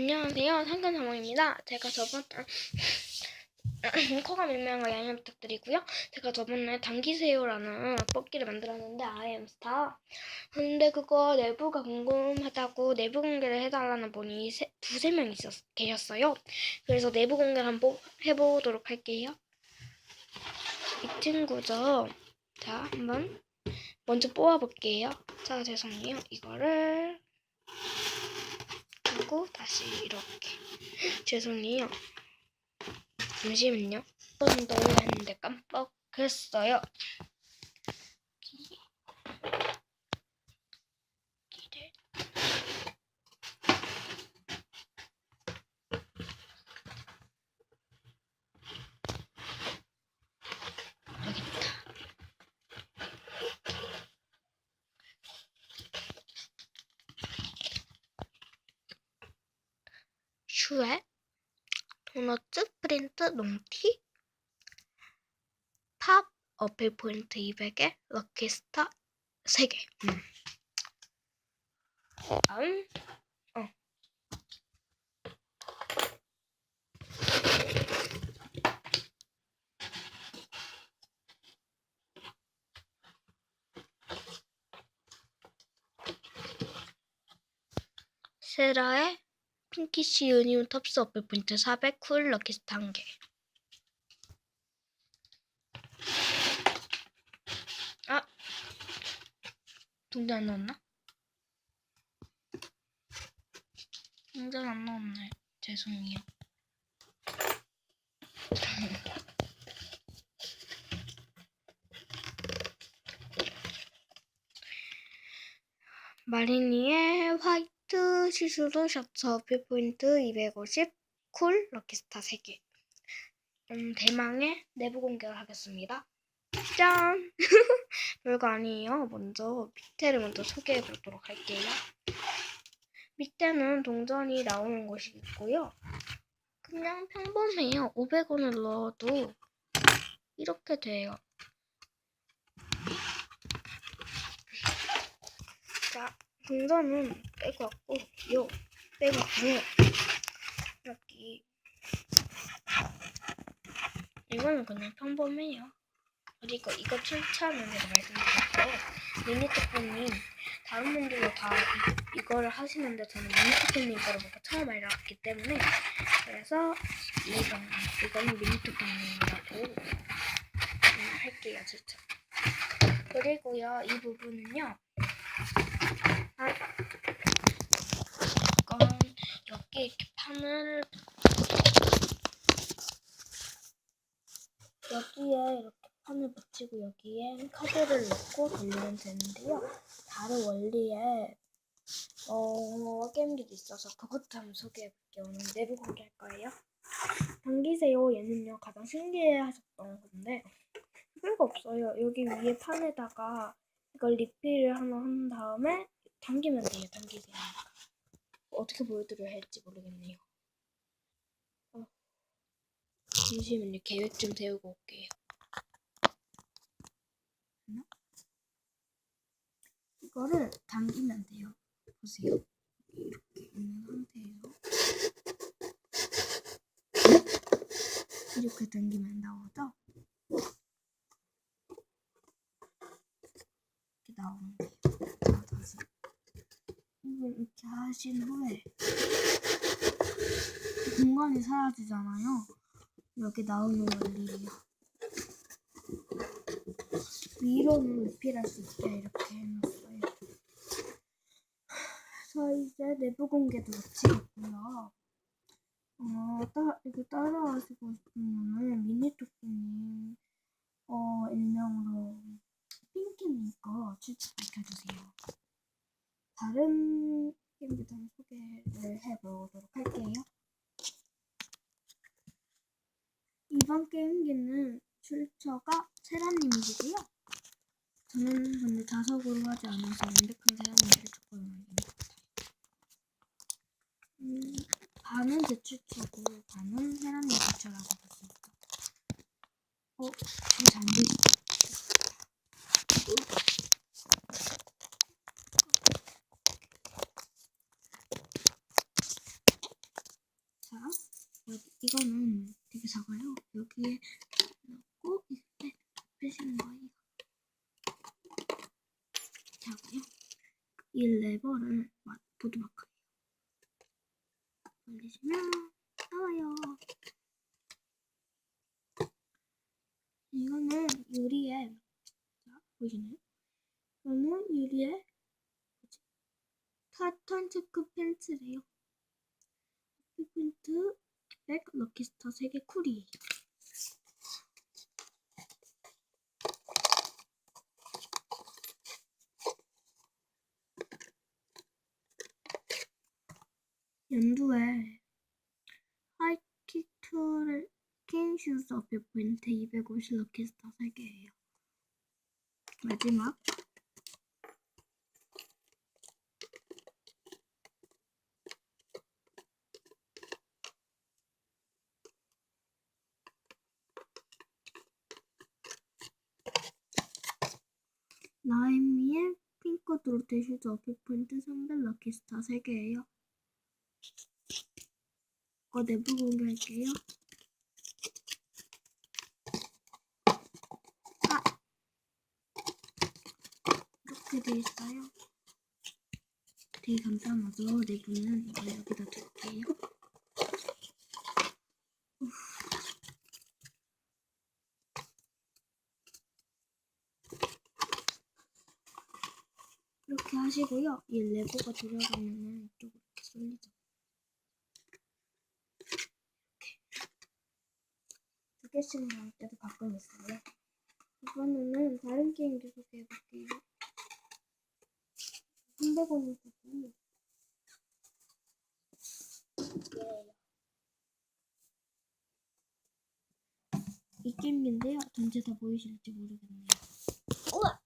안녕하세요. 상근사모입니다. 제가 저번 코가 밀면한 거 양해 부탁드리고요. 제가 저번에 당기세요라는 뽑기를 만들었는데 아이엠스타. 근데 그거 내부가 궁금하다고 내부 공개를 해달라는 분이 세, 두세 명 있었, 계셨어요. 그래서 내부 공개를 한번 해보도록 할게요. 이 친구죠. 자, 한번 먼저 뽑아볼게요. 자, 죄송해요. 이거를 하고 다시 이렇게. 죄송해요. 잠시만요. 한번 더 했는데 깜빡했어요 슈에 도너츠 프린트 농티 팝 어필 포인트 200에 럭키스타 3개 음. 다음 어. 세라의 핑키시 유니온 텁스 어플 포인트 400, 쿨 럭키스타 1개. 아! 동전 안 넣었나? 동전 안 넣었네. 죄송해요. 마리니의 시스루 셔츠 어필 포인트 250, 쿨 럭키스타 3개. 음, 대망의 내부 공개를 하겠습니다. 짠! 별거 아니에요. 먼저 밑에를 먼저 소개해 보도록 할게요. 밑에는 동전이 나오는 곳이 있고요. 그냥 평범해요. 500원을 넣어도 이렇게 돼요. 자, 동전은 빼고 왔고, 요, 빼고 왔고요. 여기. 이거는 그냥 평범해요. 그리고 이거 출처는 제가 말씀드렸고, 미니토프님, 다른 분들도 다 이, 이거를 하시는데 저는 미니토프님 거를 보고 처음 알았기 때문에, 그래서 이건, 이거는 미니토프님이라고 그냥 할게요, 출처. 그리고요, 이 부분은요, 아, 이렇게 판을 여기에 이렇게 판을 붙이고 여기에 카드를 넣고 돌리면 되는데요. 다른 원리에 어, 게임기도 있어서 그것도 한번 소개해 볼게요. 오늘 내부 공개할 거예요. 당기세요. 얘는요 가장 신기해하셨던 건데 별거 없어요. 여기 위에 판에다가 이걸 리필을 하나 한 다음에 당기면 돼요. 당기세요. 어떻게 보여드려야 할지 모르겠네요. 어. 잠시만요. 계획 좀 세우고 올게요. 하나? 이거를 당기면 돼요. 보세요. 이렇게 있는 상태에서 이렇게 당기면 나오죠? 이렇게 다시. 이걸 이렇게 하신 후에 공간이 사라지잖아요. 여기 나오는 원리예요. 위로는 리필할 수 있게 이렇게 해놨어요. 그래서 이제 내부 공개도 마치겠고요. 어, 따, 이거 따라하시고 싶으면은 미니토끼님, 어, 일명으로 핑키님 거 추천시켜주세요. 다른 게임부터 소개를 해보도록 할게요. 이번 게임기는 출처가 세라님이시고요. 저는 근데 자석으로 하지 않아서 완벽한 세라님을 조금 음, 반은 제 출처고 반은 세라님 출처라고 봤습니다. 어, 이거 잘 되지? 자, 여기, 이거는 되게 작아요. 여기에 넣고, 이때 빼시는 거예요. 자고요. 이 레버를 마- 보드마크예요. 올리시면 나와요. 이거는 유리에 자 보이시나요? 이거는 유리에 뭐지? 타탄 체크 펜츠래요. 펜트 백 럭키스타 3개 쿨이에요. 연두에 하이킥 툴 킹슈즈 어필 포인트 250 럭키스타 3개예요. 마지막 라임미의 핑크 어필 포인트 300 럭키스타 3개예요. 이거 내부 공개할게요. 아! 이렇게 돼 있어요. 되게 간단하죠? 내부는 이거 여기다 둘게요. 이렇게 하시고요. 이 레버가 들어가면은 이쪽으로 이렇게 쏠리죠. 두 개씩 나올 때도 가끔 있어요. 이번에는 다른 게임도 소개해볼게요. 300원이 주고 예. 이 게임인데요. 전체 다 보이실지 모르겠네요. 우와!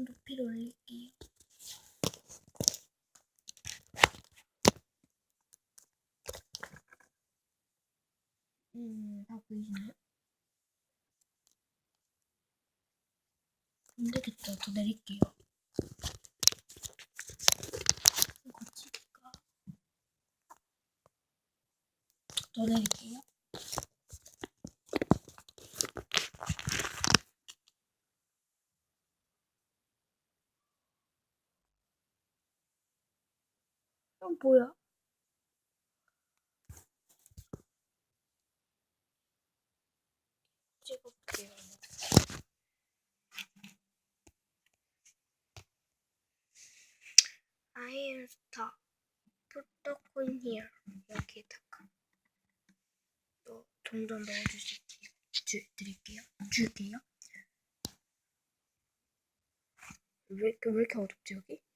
좀 높이를 올릴게요. 음, 다 보이시나요? 안 되겠죠. 더 내릴게요. 거치기가 더 내릴게요. 이건 뭐야? 찍어볼게요. I am star. Put the. 여기다가 또 돈도 넣어주실게요. 줄게요. 왜, 왜 이렇게 어둡지 여기?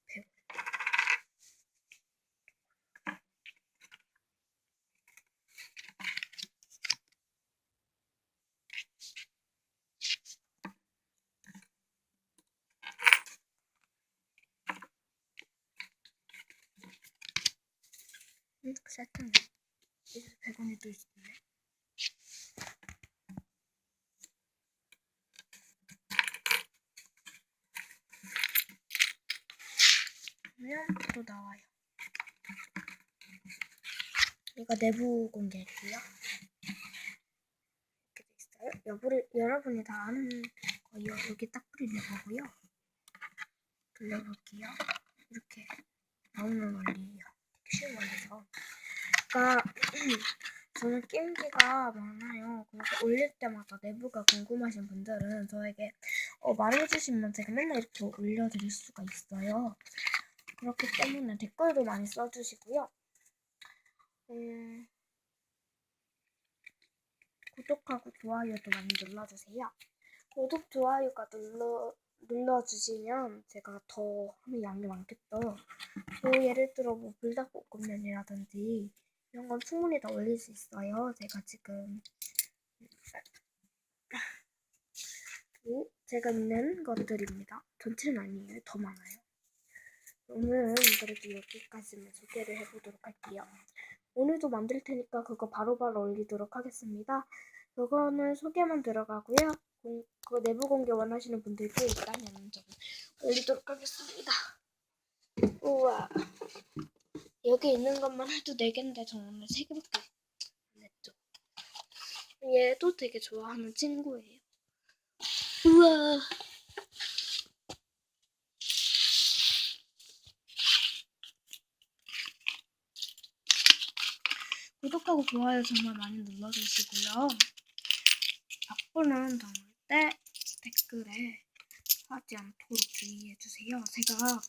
세트네. 여기 100원이 또 있었네. 그러면 또 나와요. 이거 내부 공개할게요. 이렇게 돼 있어요. 여부를, 여러분이 다 아는 거예요. 여기 딱 뿌리는 거고요. 돌려볼게요. 이렇게 나오는 원리예요. 그러니까 저는 게임기가 많아요. 그래서 올릴 때마다 내부가 궁금하신 분들은 저에게 어, 말해주시면 제가 맨날 이렇게 올려드릴 수가 있어요. 그렇기 때문에 댓글도 많이 써주시고요. 음, 구독하고 좋아요도 많이 눌러주세요. 구독, 좋아요가 눌러, 눌러주시면 제가 더 하면 양이 많겠죠. 뭐 예를 들어 뭐 불닭볶음면이라든지 이런 건 충분히 다 올릴 수 있어요. 제가 지금 그 제가 있는 것들입니다. 전체는 아니에요. 더 많아요. 오늘은 그래도 여기까지만 소개를 해보도록 할게요. 오늘도 만들 테니까 그거 바로바로 올리도록 하겠습니다. 그거는 소개만 들어가고요. 공, 그 내부 공개 원하시는 분들께 있다면 좀 올리도록 하겠습니다. 우와. 여기 있는 것만 해도 4개인데 저 오늘 3개밖에 안 했죠. 얘도 되게 좋아하는 친구예요. 우와. 구독하고 좋아요 정말 많이 눌러주시고요. 악플은 절대 댓글에 하지 않도록 주의해주세요. 제가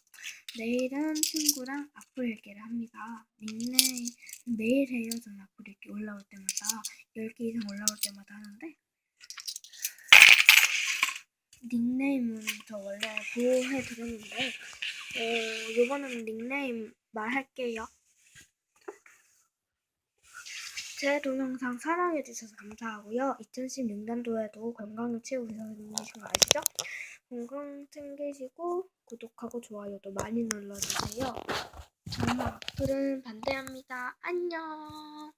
내일은 친구랑 악플 읽기를 합니다. 닉네임 매일 해요. 저는 악플 읽기 올라올 때마다 10개 이상 올라올 때마다 하는데 닉네임은 저 원래 보호해드렸는데 어, 이번에는 닉네임 말할게요. 제 동영상 사랑해주셔서 감사하고요. 2016년도에도 건강을 채우셔서 주신 거 아시죠? 건강 챙기시고 구독하고 좋아요도 많이 눌러주세요. 정말 악플은 반대합니다. 안녕.